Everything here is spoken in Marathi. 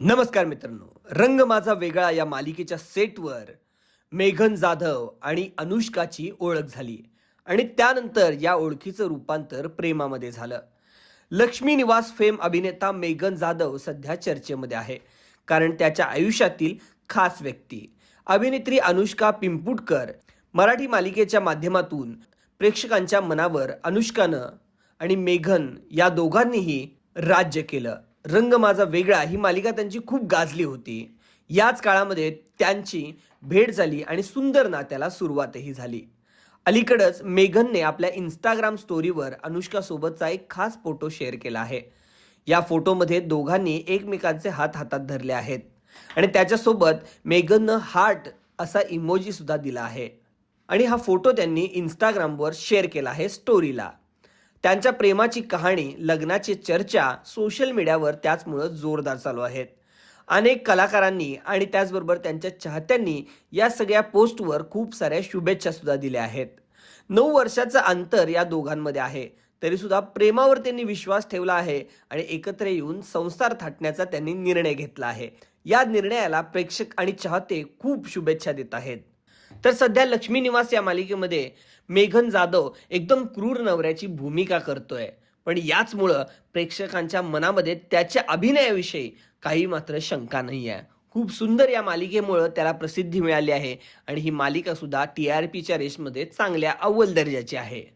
नमस्कार मित्रांनो. रंग माझा वेगळा या मालिकेच्या सेटवर मेघन जाधव आणि अनुष्काची ओळख झाली आणि त्यानंतर या ओळखीचं रूपांतर प्रेमामध्ये झालं. लक्ष्मी निवास फेम अभिनेता मेघन जाधव सध्या चर्चेमध्ये आहे कारण त्याच्या आयुष्यातील खास व्यक्ती अभिनेत्री अनुष्का पिंपुटकर मराठी मालिकेच्या माध्यमातून प्रेक्षकांच्या मनावर अनुष्कानं आणि मेघन या दोघांनीही राज्य केलं. रंग माझा वेगळा ही मालिका त्यांची खूप गाजली होती. याच काळामध्ये त्यांची भेट झाली आणि सुंदर नात्याला सुरुवातही झाली. अलीकडंच मेघनने आपल्या इंस्टाग्राम स्टोरीवर अनुष्कासोबतचा एक खास फोटो शेअर केला आहे. या फोटोमध्ये दोघांनी एकमेकांचे हात हातात धरले आहेत. आणि त्याच्यासोबत मेघननं हार्ट असा इमोजी सुद्धा दिला आहे. आणि हा फोटो त्यांनी इंस्टाग्रामवर शेअर केला आहे स्टोरीला त्यांच्या प्रेमाची कहाणी लग्नाची चर्चा सोशल मीडियावर त्याचमुळं जोरदार चालू आहेत. अनेक कलाकारांनी आणि त्याचबरोबर त्यांच्या चाहत्यांनी या सगळ्या पोस्टवर खूप साऱ्या शुभेच्छा सुद्धा दिल्या आहेत. नऊ वर्षाचं अंतर या दोघांमध्ये आहे. तरी सुद्धा प्रेमावर त्यांनी विश्वास ठेवला आहे आणि एकत्र येऊन संसार थाटण्याचा त्यांनी निर्णय घेतला आहे. या निर्णयाला प्रेक्षक आणि चाहते खूप शुभेच्छा देत आहेत. तर सध्या लक्ष्मी निवास या मालिकेमध्ये मेघन जाधव एकदम क्रूर नवऱ्याची भूमिका करतोय. पण याचमुळं प्रेक्षकांच्या मनामध्ये त्याच्या अभिनयाविषयी काही मात्र शंका नाही आहे खूप सुंदर या मालिकेमुळं त्याला प्रसिद्धी मिळाली आहे आणि ही मालिका सुद्धा टी आर पीच्या रेसमध्ये चांगल्या अव्वल दर्जाची आहे.